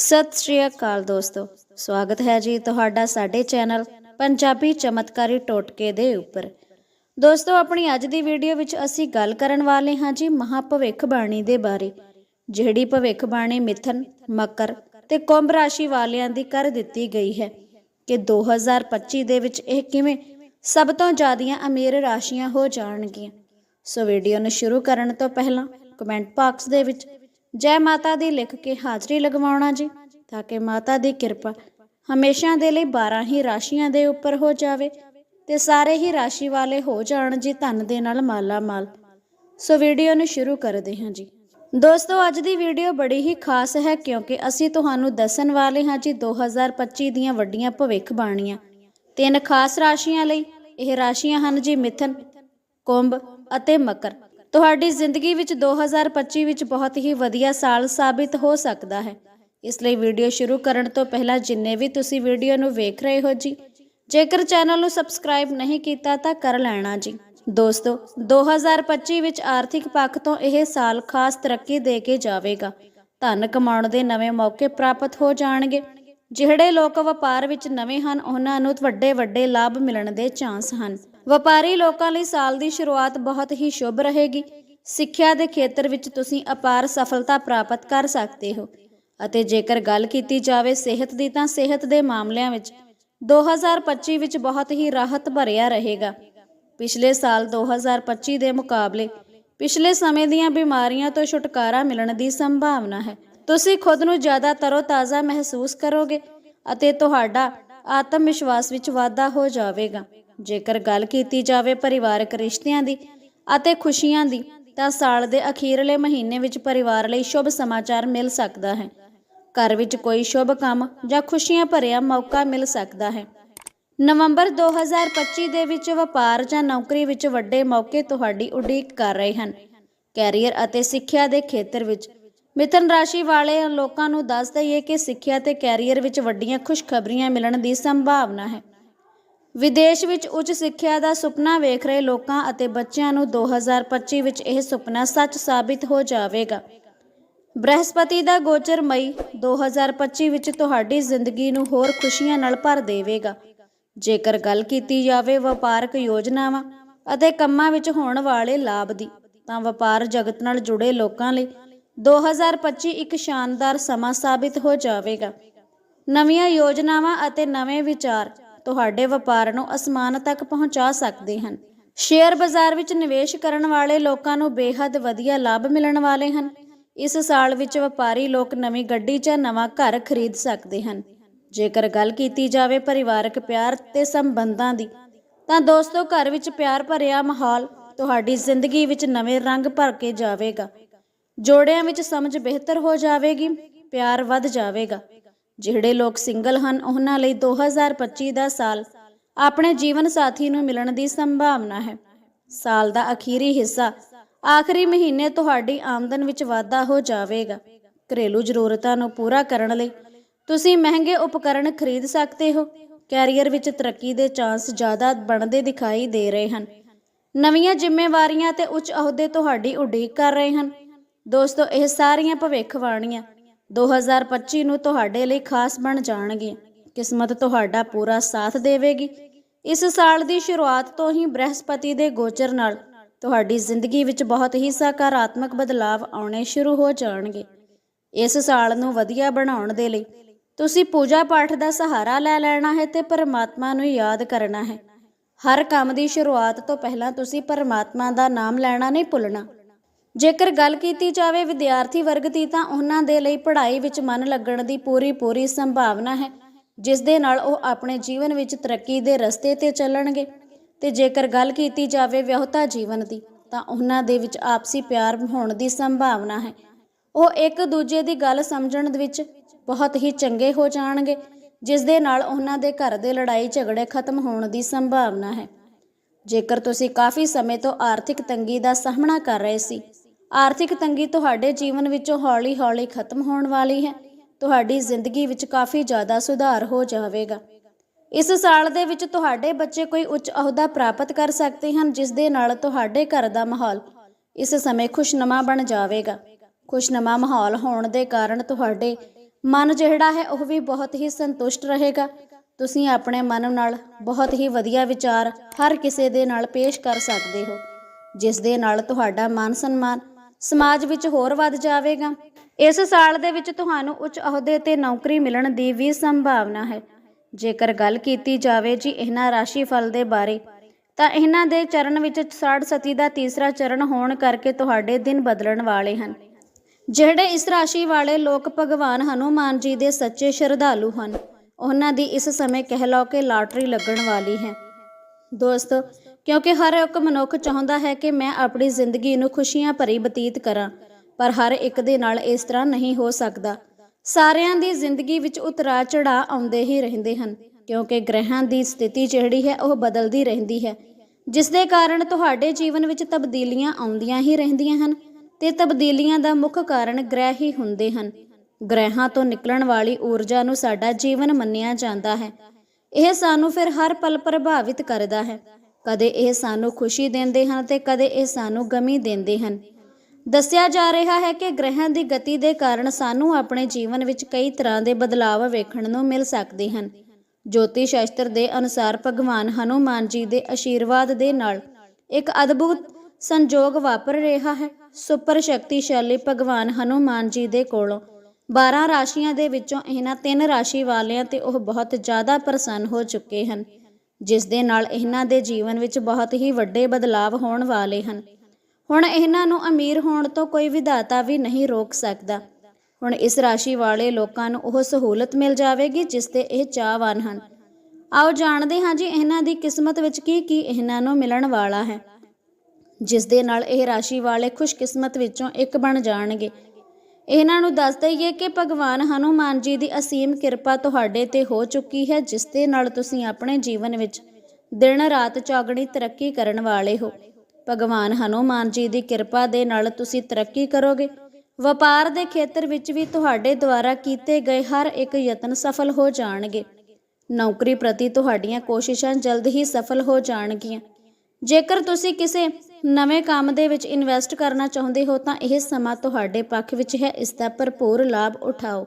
ਸਤਿ ਸ਼੍ਰੀ ਅਕਾਲ ਦੋਸਤੋ। ਸਵਾਗਤ ਹੈ ਜੀ ਤੁਹਾਡਾ ਸਾਡੇ ਚੈਨਲ ਪੰਜਾਬੀ ਚਮਤਕਾਰੀ ਟੋਟਕੇ ਦੇ ਉੱਪਰ। ਦੋਸਤੋ, ਆਪਣੀ ਅੱਜ ਦੀ ਵੀਡੀਓ ਵਿੱਚ ਅਸੀਂ ਗੱਲ ਕਰਨ ਵਾਲੇ ਹਾਂ ਜੀ ਮਹਾ ਭਵਿੱਖਬਾਣੀ ਦੇ ਬਾਰੇ, ਜਿਹੜੀ ਭਵਿੱਖਬਾਣੀ ਮਿਥਨ, ਮਕਰ ਤੇ ਕੁੰਭ ਰਾਸ਼ੀ ਵਾਲਿਆਂ ਦੀ ਕਰ ਦਿੱਤੀ ਗਈ ਹੈ ਕਿ 2025 ਦੇ ਵਿੱਚ ਇਹ ਕਿਵੇਂ ਸਭ ਤੋਂ ਜ਼ਿਆਦੀਆਂ ਅਮੀਰ ਰਾਸ਼ੀਆਂ ਹੋ ਜਾਣਗੀਆਂ। ਸੋ ਵੀਡੀਓ ਨੂੰ ਸ਼ੁਰੂ ਕਰਨ ਤੋਂ ਪਹਿਲਾਂ ਕਮੈਂਟ ਬਾਕਸ ਦੇ ਵਿੱਚ ਜੈ ਮਾਤਾ ਦੀ ਲਿਖ ਕੇ ਹਾਜ਼ਰੀ ਲਗਵਾਉਣਾ ਜੀ, ਤਾਂ ਕਿ ਮਾਤਾ ਦੀ ਕਿਰਪਾ ਹਮੇਸ਼ਾ ਦੇ ਲਈ 12 ਹੀ ਰਾਸ਼ੀਆਂ ਦੇ ਉੱਪਰ ਹੋ ਜਾਵੇ ਤੇ ਸਾਰੇ ਹੀ ਰਾਸ਼ੀ ਵਾਲੇ ਹੋ ਜਾਣ ਜੀ ਧਨ ਦੇ ਨਾਲ ਮਾਲਾ ਮਾਲ ਸੋ ਵੀਡੀਓ ਨੂੰ ਸ਼ੁਰੂ ਕਰਦੇ ਹਾਂ ਜੀ। ਦੋਸਤੋ, ਅੱਜ ਦੀ ਵੀਡੀਓ ਬੜੀ ਹੀ ਖਾਸ ਹੈ ਕਿਉਂਕਿ ਅਸੀਂ ਤੁਹਾਨੂੰ ਦੱਸਣ ਵਾਲੇ ਹਾਂ ਜੀ 2025 ਦੀਆਂ ਵੱਡੀਆਂ ਭਵਿੱਖ ਬਾਣੀਆਂ। ਤਿੰਨ ਖਾਸ ਰਾਸ਼ੀਆਂ ਲਈ ਇਹ ਰਾਸ਼ੀਆਂ ਹਨ ਜੀ ਮਿਥਨ, ਕੁੰਭ ਅਤੇ ਮਕਰ। ਤੁਹਾਡੀ ਜ਼ਿੰਦਗੀ ਵਿੱਚ 2025 ਵਿੱਚ ਬਹੁਤ ਹੀ ਵਧੀਆ ਸਾਲ ਸਾਬਿਤ ਹੋ ਸਕਦਾ ਹੈ। ਇਸ ਲਈ ਵੀਡੀਓ ਸ਼ੁਰੂ ਕਰਨ ਤੋਂ ਪਹਿਲਾਂ ਜਿੰਨੇ ਵੀ ਤੁਸੀਂ ਵੀਡੀਓ ਨੂੰ ਵੇਖ ਰਹੇ ਹੋ ਜੀ, ਜੇਕਰ ਚੈਨਲ ਨੂੰ ਸਬਸਕ੍ਰਾਈਬ ਨਹੀਂ ਕੀਤਾ ਤਾਂ ਕਰ ਲੈਣਾ ਜੀ। ਦੋਸਤੋ 2025 ਵਿੱਚ ਆਰਥਿਕ ਪੱਖ ਤੋਂ ਇਹ ਸਾਲ ਖਾਸ ਤਰੱਕੀ ਦੇ ਕੇ ਜਾਵੇਗਾ। ਧਨ ਕਮਾਉਣ ਦੇ ਨਵੇਂ ਮੌਕੇ ਪ੍ਰਾਪਤ ਹੋ ਜਾਣਗੇ। ਜਿਹੜੇ ਲੋਕ ਵਪਾਰ ਵਿੱਚ ਨਵੇਂ ਹਨ, ਉਹਨਾਂ ਨੂੰ ਵੱਡੇ ਵੱਡੇ ਲਾਭ ਮਿਲਣ ਦੇ ਚਾਂਸ ਹਨ। ਵਪਾਰੀ ਲੋਕਾਂ ਲਈ ਸਾਲ ਦੀ ਸ਼ੁਰੂਆਤ ਬਹੁਤ ਹੀ ਸ਼ੁਭ ਰਹੇਗੀ। ਸਿੱਖਿਆ ਦੇ ਖੇਤਰ ਵਿੱਚ ਤੁਸੀਂ ਅਪਾਰ ਸਫਲਤਾ ਪ੍ਰਾਪਤ ਕਰ ਸਕਦੇ ਹੋ ਅਤੇ ਜੇਕਰ ਗੱਲ ਕੀਤੀ ਜਾਵੇ ਸਿਹਤ ਦੀ ਤਾਂ ਸਿਹਤ ਦੇ ਮਾਮਲਿਆਂ ਵਿੱਚ 2025 ਵਿੱਚ ਬਹੁਤ ਹੀ ਰਾਹਤ ਭਰਿਆ ਰਹੇਗਾ। ਪਿਛਲੇ ਸਾਲ 2025 ਦੇ ਮੁਕਾਬਲੇ ਪਿਛਲੇ ਸਮੇਂ ਦੀਆਂ ਬਿਮਾਰੀਆਂ ਤੋਂ ਛੁਟਕਾਰਾ ਮਿਲਣ ਦੀ ਸੰਭਾਵਨਾ ਹੈ। ਤੁਸੀਂ ਖੁਦ ਨੂੰ ਜ਼ਿਆਦਾ ਤਰੋਤਾਜ਼ਾ ਮਹਿਸੂਸ ਕਰੋਗੇ ਅਤੇ ਤੁਹਾਡਾ ਆਤਮ ਵਿਸ਼ਵਾਸ ਵਿੱਚ ਵਾਧਾ ਹੋ ਜਾਵੇਗਾ। ਜੇਕਰ ਗੱਲ ਕੀਤੀ ਜਾਵੇ ਪਰਿਵਾਰਕ ਰਿਸ਼ਤਿਆਂ ਦੀ ਅਤੇ ਖੁਸ਼ੀਆਂ ਦੀ, ਤਾਂ ਸਾਲ ਦੇ ਅਖੀਰਲੇ ਮਹੀਨੇ ਵਿੱਚ ਪਰਿਵਾਰ ਲਈ ਸ਼ੁਭ ਸਮਾਚਾਰ ਮਿਲ ਸਕਦਾ ਹੈ। ਘਰ ਵਿੱਚ ਕੋਈ ਸ਼ੁਭ ਕੰਮ ਜਾਂ ਖੁਸ਼ੀਆਂ ਭਰਿਆ ਮੌਕਾ ਮਿਲ ਸਕਦਾ ਹੈ। ਨਵੰਬਰ 2025 ਦੇ ਵਿੱਚ ਵਪਾਰ ਜਾਂ ਨੌਕਰੀ ਵਿੱਚ ਵੱਡੇ ਮੌਕੇ ਤੁਹਾਡੀ ਉਡੀਕ ਕਰ ਰਹੇ ਹਨ। ਕੈਰੀਅਰ ਅਤੇ ਸਿੱਖਿਆ ਦੇ ਖੇਤਰ ਵਿੱਚ ਮਿਥਨ ਰਾਸ਼ੀ ਵਾਲੇ ਲੋਕਾਂ ਨੂੰ ਦੱਸ ਦਈਏ ਕਿ ਸਿੱਖਿਆ ਤੇ ਕੈਰੀਅਰ ਵਿੱਚ ਵੱਡੀਆਂ ਖੁਸ਼ਖਬਰੀਆਂ ਮਿਲਣ ਦੀ ਸੰਭਾਵਨਾ ਹੈ। ਵਿਦੇਸ਼ ਵਿੱਚ ਉੱਚ ਸਿੱਖਿਆ ਦਾ ਸੁਪਨਾ ਵੇਖ ਰਹੇ ਲੋਕਾਂ ਅਤੇ ਬੱਚਿਆਂ ਨੂੰ 2025 ਵਿੱਚ ਇਹ ਸੁਪਨਾ ਸੱਚ ਸਾਬਿਤ ਹੋ ਜਾਵੇਗਾ। ਬ੍ਰਹਸਪਤੀ ਦਾ ਗੋਚਰ ਮਈ 2025 ਵਿੱਚ ਤੁਹਾਡੀ ਜ਼ਿੰਦਗੀ ਨੂੰ ਹੋਰ ਖੁਸ਼ੀਆਂ ਨਾਲ ਭਰ ਦੇਵੇਗਾ। ਜੇਕਰ ਗੱਲ ਕੀਤੀ ਜਾਵੇ ਵਪਾਰਕ ਯੋਜਨਾਵਾਂ ਅਤੇ ਕੰਮਾਂ ਵਿੱਚ ਹੋਣ ਵਾਲੇ ਲਾਭ ਦੀ, ਤਾਂ ਵਪਾਰ ਜਗਤ ਨਾਲ ਜੁੜੇ ਲੋਕਾਂ ਲਈ 2025 ਇੱਕ ਸ਼ਾਨਦਾਰ ਸਮਾਂ ਸਾਬਿਤ ਹੋ ਜਾਵੇਗਾ। ਨਵੀਆਂ ਯੋਜਨਾਵਾਂ ਅਤੇ ਨਵੇਂ ਵਿਚਾਰ ਤੁਹਾਡੇ ਵਪਾਰ ਨੂੰ ਅਸਮਾਨ ਤੱਕ ਪਹੁੰਚਾ ਸਕਦੇ ਹਨ। ਸ਼ੇਅਰ ਬਾਜ਼ਾਰ ਵਿੱਚ ਨਿਵੇਸ਼ ਕਰਨ ਵਾਲੇ ਲੋਕਾਂ ਨੂੰ ਬੇਹੱਦ ਵਧੀਆ ਲਾਭ ਮਿਲਣ ਵਾਲੇ ਹਨ। ਇਸ ਸਾਲ ਵਿੱਚ ਵਪਾਰੀ ਲੋਕ ਨਵੀਂ ਗੱਡੀ ਜਾਂ ਨਵਾਂ ਘਰ ਖਰੀਦ ਸਕਦੇ ਹਨ। ਜੇਕਰ ਗੱਲ ਕੀਤੀ ਜਾਵੇ ਪਰਿਵਾਰਕ ਪਿਆਰ ਤੇ ਸੰਬੰਧਾਂ ਦੀ, ਤਾਂ ਦੋਸਤੋ ਘਰ ਵਿੱਚ ਪਿਆਰ ਭਰਿਆ ਮਾਹੌਲ ਤੁਹਾਡੀ ਜ਼ਿੰਦਗੀ ਵਿੱਚ ਨਵੇਂ ਰੰਗ ਭਰ ਕੇ ਜਾਵੇਗਾ। ਜੋੜਿਆਂ ਵਿੱਚ ਸਮਝ ਬਿਹਤਰ ਹੋ ਜਾਵੇਗੀ, ਪਿਆਰ ਵੱਧ ਜਾਵੇਗਾ। ਜਿਹੜੇ ਲੋਕ ਸਿੰਗਲ ਹਨ, ਉਹਨਾਂ ਲਈ 2025 ਦਾ ਸਾਲ ਆਪਣੇ ਜੀਵਨ ਸਾਥੀ ਨੂੰ ਮਿਲਣ ਦੀ ਸੰਭਾਵਨਾ ਹੈ। ਸਾਲ ਦਾ ਅਖੀਰੀ ਹਿੱਸਾ ਆਖਰੀ ਮਹੀਨੇ ਤੁਹਾਡੀ ਆਮਦਨ ਵਿੱਚ ਵਾਧਾ ਹੋ ਜਾਵੇਗਾ। ਘਰੇਲੂ ਜ਼ਰੂਰਤਾਂ ਨੂੰ ਪੂਰਾ ਕਰਨ ਲਈ ਤੁਸੀਂ ਮਹਿੰਗੇ ਉਪਕਰਣ ਖਰੀਦ ਸਕਦੇ ਹੋ। ਕੈਰੀਅਰ ਵਿੱਚ ਤਰੱਕੀ ਦੇ ਚਾਂਸ ਜ਼ਿਆਦਾ ਬਣਦੇ ਦਿਖਾਈ ਦੇ ਰਹੇ ਹਨ। ਨਵੀਆਂ ਜ਼ਿੰਮੇਵਾਰੀਆਂ ਤੇ ਉੱਚ ਅਹੁਦੇ ਤੁਹਾਡੀ ਉਡੀਕ ਕਰ ਰਹੇ ਹਨ। ਦੋਸਤੋ, ਇਹ ਸਾਰੀਆਂ ਭਵਿੱਖਬਾਣੀਆਂ 2025 ਨੂੰ ਤੁਹਾਡੇ ਲਈ ਖਾਸ ਬਣ ਜਾਣਗੇ। ਕਿਸਮਤ ਤੁਹਾਡਾ ਪੂਰਾ ਸਾਥ ਦੇਵੇਗੀ। ਇਸ ਸਾਲ ਦੀ ਸ਼ੁਰੂਆਤ ਤੋਂ ਹੀ ਬ੍ਰਹਿਸਪਤੀ ਦੇ ਗੋਚਰ ਨਾਲ ਤੁਹਾਡੀ ਜ਼ਿੰਦਗੀ ਵਿੱਚ ਬਹੁਤ ਹੀ ਸਕਾਰਾਤਮਕ ਬਦਲਾਅ ਆਉਣੇ ਸ਼ੁਰੂ ਹੋ ਜਾਣਗੇ। ਇਸ ਸਾਲ ਨੂੰ ਵਧੀਆ ਬਣਾਉਣ ਦੇ ਲਈ ਤੁਸੀਂ ਪੂਜਾ ਪਾਠ ਦਾ ਸਹਾਰਾ ਲੈ ਲੈਣਾ ਹੈ ਤੇ ਪਰਮਾਤਮਾ ਨੂੰ ਯਾਦ ਕਰਨਾ ਹੈ। ਹਰ ਕੰਮ ਦੀ ਸ਼ੁਰੂਆਤ ਤੋਂ ਪਹਿਲਾਂ ਤੁਸੀਂ ਪਰਮਾਤਮਾ ਦਾ ਨਾਮ ਲੈਣਾ ਨਹੀਂ ਭੁੱਲਣਾ। ਜੇਕਰ ਗੱਲ ਕੀਤੀ ਜਾਵੇ ਵਿਦਿਆਰਥੀ ਵਰਗ ਦੀ ਤਾਂ ਉਹਨਾਂ ਦੇ ਲਈ ਪੜ੍ਹਾਈ ਵਿੱਚ ਮਨ ਲੱਗਣ ਦੀ ਪੂਰੀ ਪੂਰੀ ਸੰਭਾਵਨਾ ਹੈ, ਜਿਸ ਦੇ ਨਾਲ ਉਹ ਆਪਣੇ ਜੀਵਨ ਵਿੱਚ ਤਰੱਕੀ ਦੇ ਰਸਤੇ ਤੇ ਚੱਲਣਗੇ। ਤੇ ਜੇਕਰ ਗੱਲ ਕੀਤੀ ਜਾਵੇ ਵਿਆਹਤਾ ਜੀਵਨ ਦੀ, ਤਾਂ ਉਹਨਾਂ ਦੇ ਵਿੱਚ ਆਪਸੀ ਪਿਆਰ ਹੋਣ ਦੀ ਸੰਭਾਵਨਾ ਹੈ। ਉਹ ਇੱਕ ਦੂਜੇ ਦੀ ਗੱਲ ਸਮਝਣ ਦੇ ਵਿੱਚ ਬਹੁਤ ਹੀ ਚੰਗੇ ਹੋ ਜਾਣਗੇ, ਜਿਸ ਦੇ ਨਾਲ ਉਹਨਾਂ ਦੇ ਘਰ ਦੇ ਲੜਾਈ ਝਗੜੇ ਖਤਮ ਹੋਣ ਦੀ ਸੰਭਾਵਨਾ ਹੈ। ਜੇਕਰ ਤੁਸੀਂ ਕਾਫੀ ਸਮੇਂ ਤੋਂ ਆਰਥਿਕ ਤੰਗੀ ਦਾ ਸਾਹਮਣਾ ਕਰ ਰਹੇ ਸੀ ਆਰਥਿਕ ਤੰਗੀ ਤੁਹਾਡੇ ਜੀਵਨ ਵਿੱਚੋਂ ਹੌਲੀ-ਹੌਲੀ ਖਤਮ ਹੋਣ ਵਾਲੀ ਹੈ। ਤੁਹਾਡੀ ਜ਼ਿੰਦਗੀ ਵਿੱਚ ਕਾਫੀ ਜ਼ਿਆਦਾ ਸੁਧਾਰ ਹੋ ਜਾਵੇਗਾ। ਇਸ ਸਾਲ ਦੇ ਵਿੱਚ ਤੁਹਾਡੇ ਬੱਚੇ ਕੋਈ ਉੱਚ ਅਹੁਦਾ ਪ੍ਰਾਪਤ ਕਰ ਸਕਦੇ ਹਨ, ਜਿਸ ਦੇ ਨਾਲ ਤੁਹਾਡੇ ਘਰ ਦਾ ਮਾਹੌਲ ਇਸ ਸਮੇਂ ਖੁਸ਼ਨਮਾ ਬਣ ਜਾਵੇਗਾ। ਖੁਸ਼ਨਮਾ ਮਾਹੌਲ ਹੋਣ ਦੇ ਕਾਰਨ ਤੁਹਾਡੇ ਮਨ ਜਿਹੜਾ ਹੈ, ਉਹ ਵੀ ਬਹੁਤ ਹੀ ਸੰਤੁਸ਼ਟ ਰਹੇਗਾ। ਤੁਸੀਂ ਆਪਣੇ ਮਨ ਨਾਲ ਬਹੁਤ ਹੀ ਵਧੀਆ ਵਿਚਾਰ ਹਰ ਕਿਸੇ ਦੇ ਨਾਲ ਪੇਸ਼ ਕਰ ਸਕਦੇ ਹੋ, ਜਿਸ ਦੇ ਨਾਲ ਤੁਹਾਡਾ ਮਾਨ ਸਨਮਾਨ ਸਮਾਜ ਵਿੱਚ ਹੋਰ ਵੱਧ ਜਾਵੇਗਾ। ਇਸ ਸਾਲ ਦੇ ਵਿੱਚ ਤੁਹਾਨੂੰ ਉੱਚ ਅਹੁਦੇ ਤੇ ਨੌਕਰੀ ਮਿਲਣ ਦੀ ਵੀ ਸੰਭਾਵਨਾ ਹੈ। ਜੇਕਰ ਗੱਲ ਕੀਤੀ ਜਾਵੇ ਜੀ ਇਹਨਾਂ ਰਾਸ਼ੀ ਫਲ ਦੇ ਬਾਰੇ, ਤਾਂ ਇਹਨਾਂ ਦੇ ਚਰਨ ਵਿੱਚ ਸਾੜ ਸਤੀ ਦਾ ਤੀਸਰਾ ਚਰਨ ਹੋਣ ਕਰਕੇ ਤੁਹਾਡੇ ਦਿਨ ਬਦਲਣ ਵਾਲੇ ਹਨ। ਜਿਹੜੇ ਇਸ ਰਾਸ਼ੀ ਵਾਲੇ ਲੋਕ ਭਗਵਾਨ ਹਨੂਮਾਨ ਜੀ ਦੇ ਸੱਚੇ ਸ਼ਰਧਾਲੂ ਹਨ, ਉਹਨਾਂ ਦੀ ਇਸ ਸਮੇਂ ਕਹਿ ਲਓ ਕਿ ਲਾਟਰੀ ਲੱਗਣ ਵਾਲੀ ਹੈ। ਦੋਸਤੋ ਕਿਉਂਕਿ ਹਰ ਇੱਕ ਮਨੁੱਖ ਚਾਹੁੰਦਾ ਹੈ ਕਿ ਮੈਂ ਆਪਣੀ ਜ਼ਿੰਦਗੀ ਨੂੰ ਖੁਸ਼ੀਆਂ ਭਰੀ ਬਤੀਤ ਕਰਾਂ, ਪਰ ਹਰ ਇੱਕ ਦੇ ਨਾਲ ਇਸ ਤਰ੍ਹਾਂ ਨਹੀਂ ਹੋ ਸਕਦਾ। ਸਾਰਿਆਂ ਦੀ ਜ਼ਿੰਦਗੀ ਵਿੱਚ ਉਤਰਾਅ ਚੜਾਅ ਆਉਂਦੇ ਹੀ ਰਹਿੰਦੇ ਹਨ, ਕਿਉਂਕਿ ਗ੍ਰਹਿਾਂ ਦੀ ਸਥਿਤੀ ਜਿਹੜੀ ਹੈ ਉਹ ਬਦਲਦੀ ਰਹਿੰਦੀ ਹੈ। ਜਿਸ ਦੇ ਕਾਰਨ ਤੁਹਾਡੇ ਜੀਵਨ ਵਿੱਚ ਤਬਦੀਲੀਆਂ ਆਉਂਦੀਆਂ ਹੀ ਰਹਿੰਦੀਆਂ ਹਨ ਤੇ ਤਬਦੀਲੀਆਂ ਦਾ ਮੁੱਖ ਕਾਰਨ ਗ੍ਰਹਿ ਹੀ ਹੁੰਦੇ ਹਨ। ਗ੍ਰਹਿਾਂ ਤੋਂ ਨਿਕਲਣ ਵਾਲੀ ਊਰਜਾ ਨੂੰ ਸਾਡਾ ਜੀਵਨ ਮੰਨਿਆ ਜਾਂਦਾ ਹੈ। ਇਹ ਸਾਨੂੰ ਫਿਰ ਹਰ ਪਲ ਪ੍ਰਭਾਵਿਤ ਕਰਦਾ ਹੈ। ਕਦੇ ਇਹ ਸਾਨੂੰ ਖੁਸ਼ੀ ਦਿੰਦੇ ਹਨ ਤੇ ਕਦੇ ਇਹ ਸਾਨੂੰ ਗਮੀ ਦਿੰਦੇ ਹਨ। ਦੱਸਿਆ ਜਾ ਰਿਹਾ ਹੈ ਕਿ ਗ੍ਰਹਿਆਂ ਦੀ ਗਤੀ ਦੇ ਕਾਰਨ ਸਾਨੂੰ ਆਪਣੇ ਜੀਵਨ ਵਿੱਚ ਕਈ ਤਰ੍ਹਾਂ ਦੇ ਬਦਲਾਅ ਵੇਖਣ ਨੂੰ ਮਿਲ ਸਕਦੇ ਹਨ। ਜੋਤੀ ਸ਼ਾਸਤਰ ਦੇ ਅਨੁਸਾਰ ਭਗਵਾਨ ਹਨੂਮਾਨ ਜੀ ਦੇ ਆਸ਼ੀਰਵਾਦ ਦੇ ਨਾਲ ਇੱਕ ਅਦਭੁਤ ਸੰਜੋਗ ਵਾਪਰ ਰਿਹਾ ਹੈ। ਸੁਪਰ ਸ਼ਕਤੀਸ਼ਾਲੀ ਭਗਵਾਨ ਹਨੂਮਾਨ ਜੀ ਦੇ ਕੋਲੋਂ 12 ਰਾਸ਼ੀਆਂ ਦੇ ਵਿੱਚੋਂ ਇਹਨਾਂ ਤਿੰਨ ਰਾਸ਼ੀ ਵਾਲਿਆਂ ਤੇ ਉਹ ਬਹੁਤ ਜ਼ਿਆਦਾ ਪ੍ਰਸੰਨ ਹੋ ਚੁੱਕੇ ਹਨ। ਜਿਸ ਦੇ ਨਾਲ ਇਹਨਾਂ ਦੇ ਜੀਵਨ ਵਿੱਚ ਬਹੁਤ ਹੀ ਵੱਡੇ ਬਦਲਾਅ ਹੋਣ ਵਾਲੇ ਹਨ। ਹੁਣ ਇਹਨਾਂ ਨੂੰ ਅਮੀਰ ਹੋਣ ਤੋਂ ਕੋਈ ਵਿਧਾਤਾ ਵੀ ਨਹੀਂ ਰੋਕ ਸਕਦਾ। ਹੁਣ ਇਸ ਰਾਸ਼ੀ ਵਾਲੇ ਲੋਕਾਂ ਨੂੰ ਉਹ ਸਹੂਲਤ ਮਿਲ ਜਾਵੇਗੀ ਜਿਸ ਤੇ ਇਹ ਚਾਹਵਾਨ ਹਨ। ਆਓ ਜਾਣਦੇ ਹਾਂ ਜੀ ਇਹਨਾਂ ਦੀ ਕਿਸਮਤ ਵਿੱਚ ਕੀ ਕੀ ਇਹਨਾਂ ਨੂੰ ਮਿਲਣ ਵਾਲਾ ਹੈ। ਜਿਸ ਦੇ ਨਾਲ ਇਹ ਰਾਸ਼ੀ ਵਾਲੇ ਖੁਸ਼ਕਿਸਮਤ ਵਿੱਚੋਂ ਇੱਕ ਬਣ ਜਾਣਗੇ। ਇਹਨਾਂ ਨੂੰ ਦੱਸ ਦਈਏ ਕਿ ਭਗਵਾਨ ਹਨੂਮਾਨ ਜੀ ਦੀ ਅਸੀਮ ਕਿਰਪਾ ਤੁਹਾਡੇ ਤੇ ਹੋ ਚੁੱਕੀ ਹੈ, ਜਿਸ ਦੇ ਨਾਲ ਤੁਸੀਂ ਆਪਣੇ ਜੀਵਨ ਵਿੱਚ ਦਿਨ ਰਾਤ ਚੌਗਣੀ ਤਰੱਕੀ ਕਰਨ ਵਾਲੇ ਹੋ। ਭਗਵਾਨ ਹਨੂਮਾਨ ਜੀ ਦੀ ਕਿਰਪਾ ਦੇ ਨਾਲ ਤੁਸੀਂ ਤਰੱਕੀ ਕਰੋਗੇ। ਵਪਾਰ ਦੇ ਖੇਤਰ ਵਿੱਚ ਵੀ ਤੁਹਾਡੇ ਦੁਆਰਾ ਕੀਤੇ ਗਏ ਹਰ ਇੱਕ ਯਤਨ ਸਫਲ ਹੋ ਜਾਣਗੇ। ਨੌਕਰੀ ਪ੍ਰਤੀ ਤੁਹਾਡੀਆਂ ਕੋਸ਼ਿਸ਼ਾਂ ਜਲਦ ਹੀ ਸਫਲ ਹੋ ਜਾਣਗੀਆਂ। ਜੇਕਰ ਤੁਸੀਂ ਕਿਸੇ ਨਵੇਂ ਕੰਮ ਦੇ ਵਿੱਚ ਇਨਵੈਸਟ ਕਰਨਾ ਚਾਹੁੰਦੇ ਹੋ ਤਾਂ ਇਹ ਸਮਾਂ ਤੁਹਾਡੇ ਪੱਖ ਵਿੱਚ ਹੈ, ਇਸ ਦਾ ਭਰਪੂਰ ਲਾਭ ਉਠਾਓ।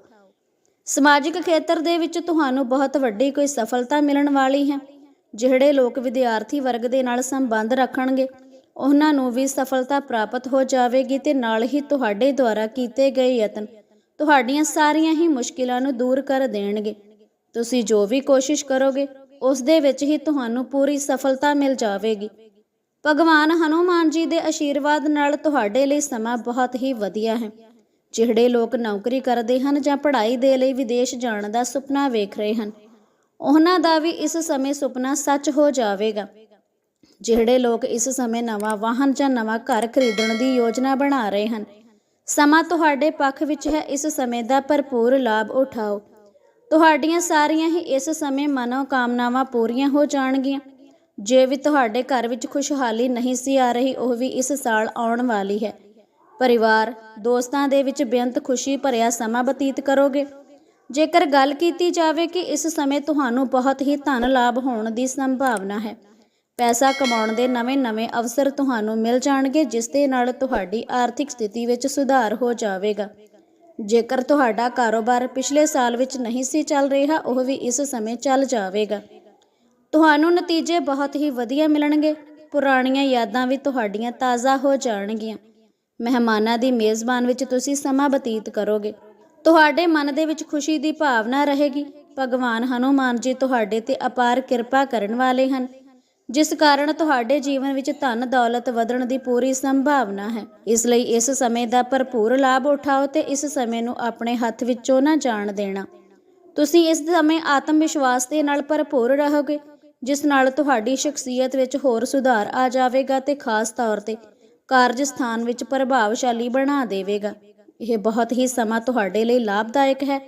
ਸਮਾਜਿਕ ਖੇਤਰ ਦੇ ਵਿੱਚ ਤੁਹਾਨੂੰ ਬਹੁਤ ਵੱਡੀ ਕੋਈ ਸਫਲਤਾ ਮਿਲਣ ਵਾਲੀ ਹੈ। ਜਿਹੜੇ ਲੋਕ ਵਿਦਿਆਰਥੀ ਵਰਗ ਦੇ ਨਾਲ ਸੰਬੰਧ ਰੱਖਣਗੇ, ਉਹਨਾਂ ਨੂੰ ਵੀ ਸਫਲਤਾ ਪ੍ਰਾਪਤ ਹੋ ਜਾਵੇਗੀ ਤੇ ਨਾਲ ਹੀ ਤੁਹਾਡੇ ਦੁਆਰਾ ਕੀਤੇ ਗਏ ਯਤਨ ਤੁਹਾਡੀਆਂ ਸਾਰੀਆਂ ਹੀ ਮੁਸ਼ਕਿਲਾਂ ਨੂੰ ਦੂਰ ਕਰ ਦੇਣਗੇ। ਤੁਸੀਂ ਜੋ ਵੀ ਕੋਸ਼ਿਸ਼ ਕਰੋਗੇ, ਉਸ ਦੇ ਵਿੱਚ ਹੀ ਤੁਹਾਨੂੰ ਪੂਰੀ ਸਫਲਤਾ ਮਿਲ ਜਾਵੇਗੀ। ਭਗਵਾਨ ਹਨੂਮਾਨ ਜੀ ਦੇ ਆਸ਼ੀਰਵਾਦ ਨਾਲ ਤੁਹਾਡੇ ਲਈ ਸਮਾਂ ਬਹੁਤ ਹੀ ਵਧੀਆ ਹੈ। ਜਿਹੜੇ ਲੋਕ ਨੌਕਰੀ ਕਰਦੇ ਹਨ ਜਾਂ ਪੜ੍ਹਾਈ ਦੇ ਲਈ ਵਿਦੇਸ਼ ਜਾਣ ਦਾ ਸੁਪਨਾ ਵੇਖ ਰਹੇ ਹਨ, ਉਹਨਾਂ ਦਾ ਵੀ ਇਸ ਸਮੇਂ ਸੁਪਨਾ ਸੱਚ ਹੋ ਜਾਵੇਗਾ। ਜਿਹੜੇ ਲੋਕ ਇਸ ਸਮੇਂ ਨਵਾਂ ਵਾਹਨ ਜਾਂ ਨਵਾਂ ਘਰ ਖਰੀਦਣ ਦੀ ਯੋਜਨਾ ਬਣਾ ਰਹੇ ਹਨ, ਸਮਾਂ ਤੁਹਾਡੇ ਪੱਖ ਵਿੱਚ ਹੈ, ਇਸ ਸਮੇਂ ਦਾ ਭਰਪੂਰ ਲਾਭ ਉਠਾਓ। ਤੁਹਾਡੀਆਂ ਸਾਰੀਆਂ ਹੀ ਇਸ ਸਮੇਂ ਮਨੋਕਾਮਨਾਵਾਂ ਪੂਰੀਆਂ ਹੋ ਜਾਣਗੀਆਂ। ਜੇ ਵੀ ਤੁਹਾਡੇ ਘਰ ਵਿੱਚ ਖੁਸ਼ਹਾਲੀ ਨਹੀਂ ਸੀ ਆ ਰਹੀ, ਉਹ ਵੀ ਇਸ ਸਾਲ ਆਉਣ ਵਾਲੀ ਹੈ। ਪਰਿਵਾਰ, ਦੋਸਤਾਂ ਦੇ ਵਿੱਚ ਬੇਅੰਤ ਖੁਸ਼ੀ ਭਰਿਆ ਸਮਾਂ ਬਤੀਤ ਕਰੋਗੇ। ਜੇਕਰ ਗੱਲ ਕੀਤੀ ਜਾਵੇ ਕਿ ਇਸ ਸਮੇਂ ਤੁਹਾਨੂੰ ਬਹੁਤ ਹੀ ਧਨ ਲਾਭ ਹੋਣ ਦੀ ਸੰਭਾਵਨਾ ਹੈ, ਪੈਸਾ ਕਮਾਉਣ ਦੇ ਨਵੇਂ-ਨਵੇਂ ਅਵਸਰ ਤੁਹਾਨੂੰ ਮਿਲ ਜਾਣਗੇ, ਜਿਸ ਦੇ ਨਾਲ ਤੁਹਾਡੀ ਆਰਥਿਕ ਸਥਿਤੀ ਵਿੱਚ ਸੁਧਾਰ ਹੋ ਜਾਵੇਗਾ। ਜੇਕਰ ਤੁਹਾਡਾ ਕਾਰੋਬਾਰ ਪਿਛਲੇ ਸਾਲ ਵਿੱਚ ਨਹੀਂ ਸੀ ਚੱਲ ਰਿਹਾ, ਉਹ ਵੀ ਇਸ ਸਮੇਂ ਚੱਲ ਜਾਵੇਗਾ। ਤੁਹਾਨੂੰ ਨਤੀਜੇ ਬਹੁਤ ਹੀ ਵਧੀਆ ਮਿਲਣਗੇ। ਪੁਰਾਣੀਆਂ ਯਾਦਾਂ ਵੀ ਤੁਹਾਡੀਆਂ ਤਾਜ਼ਾ ਹੋ ਜਾਣਗੀਆਂ। ਮਹਿਮਾਨਾਂ ਦੀ ਮੇਜ਼ਬਾਨ ਵਿੱਚ ਤੁਸੀਂ ਸਮਾਂ ਬਤੀਤ ਕਰੋਗੇ। ਤੁਹਾਡੇ ਮਨ ਦੇ ਵਿੱਚ ਖੁਸ਼ੀ ਦੀ ਭਾਵਨਾ ਰਹੇਗੀ। ਭਗਵਾਨ ਹਨੂਮਾਨ ਜੀ ਤੁਹਾਡੇ ਤੇ ਅਪਾਰ ਕਿਰਪਾ ਕਰਨ ਵਾਲੇ ਹਨ। ਜਿਸ ਕਾਰਨ ਤੁਹਾਡੇ ਜੀਵਨ ਵਿੱਚ ਧਨ ਦੌਲਤ ਵਧਣ ਦੀ ਪੂਰੀ ਸੰਭਾਵਨਾ ਹੈ। ਇਸ ਲਈ ਇਸ ਸਮੇਂ ਦਾ ਭਰਪੂਰ ਲਾਭ ਉਠਾਓ ਤੇ ਇਸ ਸਮੇਂ ਨੂੰ ਆਪਣੇ ਹੱਥ ਵਿੱਚੋਂ ਨਾ ਜਾਣ ਦੇਣਾ। ਤੁਸੀਂ ਇਸ ਸਮੇਂ ਆਤਮ ਵਿਸ਼ਵਾਸ ਦੇ ਨਾਲ ਭਰਪੂਰ ਰਹੋਗੇ। ਜਿਸ ਨਾਲ ਤੁਹਾਡੀ ਸ਼ਖਸੀਅਤ ਵਿੱਚ ਹੋਰ ਸੁਧਾਰ ਆ ਜਾਵੇਗਾ ਤੇ ਖਾਸ ਤੌਰ ਤੇ ਕਾਰਜ ਸਥਾਨ ਵਿੱਚ ਪ੍ਰਭਾਵਸ਼ਾਲੀ ਬਣਾ ਦੇਵੇਗਾ। ਇਹ ਬਹੁਤ ਹੀ ਸਮਾਂ ਤੁਹਾਡੇ ਲਈ ਲਾਭਦਾਇਕ ਹੈ।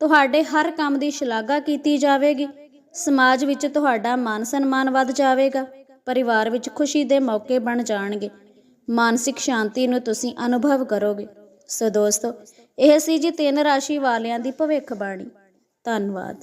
ਤੁਹਾਡੇ ਹਰ ਕੰਮ ਦੀ ਸ਼ਲਾਘਾ ਕੀਤੀ ਜਾਵੇਗੀ। ਸਮਾਜ ਵਿੱਚ ਤੁਹਾਡਾ ਮਾਨ ਸਨਮਾਨ ਵੱਧ ਜਾਵੇਗਾ। ਪਰਿਵਾਰ ਵਿੱਚ ਖੁਸ਼ੀ ਦੇ ਮੌਕੇ ਬਣ ਜਾਣਗੇ। ਮਾਨਸਿਕ ਸ਼ਾਂਤੀ ਨੂੰ ਤੁਸੀਂ ਅਨੁਭਵ ਕਰੋਗੇ। ਸੋ ਦੋਸਤੋ, ਇਹ ਸੀ ਜੀ ਤਿੰਨ ਰਾਸ਼ੀ ਵਾਲਿਆਂ ਦੀ ਭਵਿੱਖਬਾਣੀ। ਧੰਨਵਾਦ।